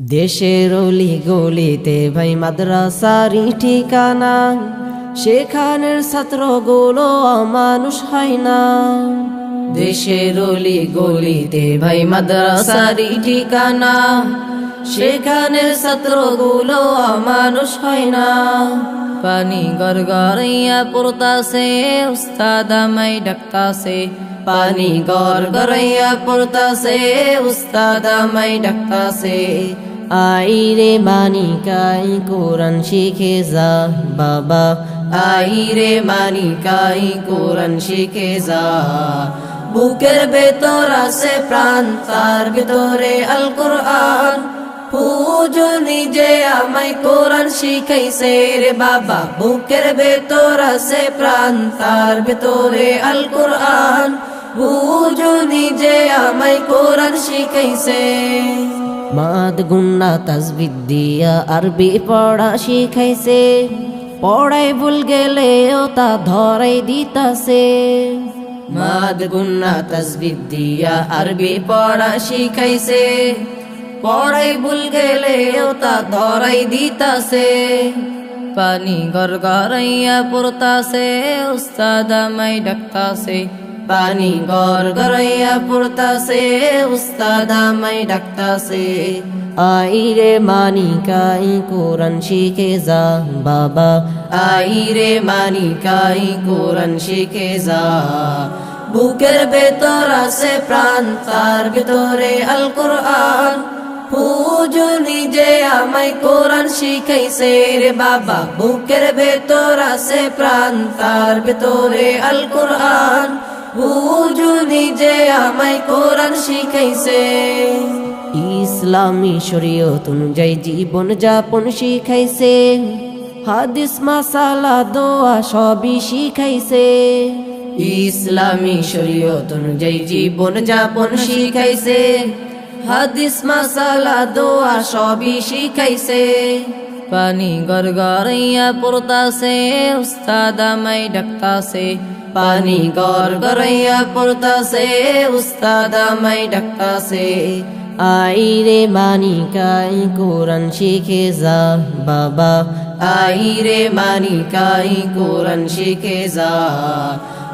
দেশের অলি গলিতে ভাই মাদ্রাসারি ঠিকানা। সেখানের ছাত্রগুলো মানুষ হয় না। দেশের অলি গলিতে ভাই মাদ্রাসারি ঠিকানা। সেখানের ছাত্রগুলো মানুষ হয় না। পানি গড়গড়াইয়া পড়তাছে, উস্তাদ আমাই ডাকতাছে। পানি গড় গড়াইয়া পড়তাছে, উস্তাদ আমাই ডাকতাছে। আই রে মানি কাই কোরআন শিখে যা বাবা। আই রে মানি কাই কোরআন শিখে যা। বুকের ভেতর আছে প্রাণ, তার ভেতরে আল কোরআন হুজুর নিজে আমায় কোরআন শিখাইছে রে বাবা। বুকের ভেতর আছে প্রাণ, তার ভেতরে আল কোরআন হুজুর নিজে আমায় শিখাইছে। মাদ গুন্না তাসবিদ দিয়া আরবি পড়া শিখাইছে। পড়াই ভুল গেলেও তা ধরাই দিতাছে। মাদ গুন্না তাসবিদ দিয়া আরবি পড়া শিখাইছে। পড়াই ভুল গেলেও তা ধরাই দিতাছে। পানি গর গরাইয়া পড়তাছে, উস্তাদ আমাই ডাকতাছে। পানি গর গরাইয়া পড়তাছে ডাকতাছে। আই রে মানি কাই কোরআন শিখে যা বাবা। আই রে মানি কাই কোরআন শিখে যা। বুকের ভেতর আছে প্রাণ, তার ভেতরে আল কোরআন হুজুর নিজে আমায় কোরআন শিখাইছে রে বাবা। বুকের ভেতর আছে প্রাণ, তার ভেতরে আল কোরআন নিজে আমায় কোরআন শিখাইছে। ইসলামী শরীয়ত অনুযায়ী জীবন যাপন শিখাইছে। হাদিস, মাসালা, দোয়া সবই শিখাইছে। ইসলামী শরীয়ত অনুযায়ী জীবন যাপন শিখাইছে। হাদিস, মাসালা, দোয়া সবই শিখাইছে। পানি গড়গড়াইয়া পড়তাছে, উস্তাদ আমাই ডাকতাছে। পানি গড় গড়াইয়া পড়তাছে, উস্তাদ আমাই ডাকতাছে। আই রে মানি কাই কোরআন শিখে যা বাবা। আই রে মানি কাই কোরআন শিখে যা।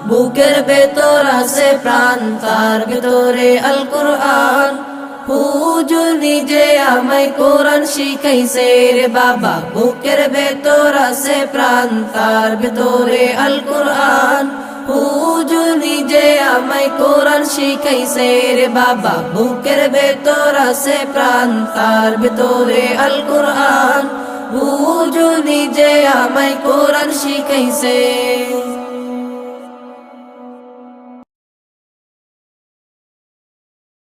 বুকের ভেতর আছে প্রাণ, তার ভেতরে আল কোরআন হুজুর নিজে আমায় কোরআন শিখাইছে রে বাবা। বুকের ভেতর আছে প্রাণ, তার ভেতরে আল কোরআন হুজুর নিজে আমায় কোরআন শিখাইছে রে বাবা বুকের ভেতর আছে প্রাণ, তার ভেতরে আল কোরআন হুজুর নিজে আমায় কোরআন শিখাইছে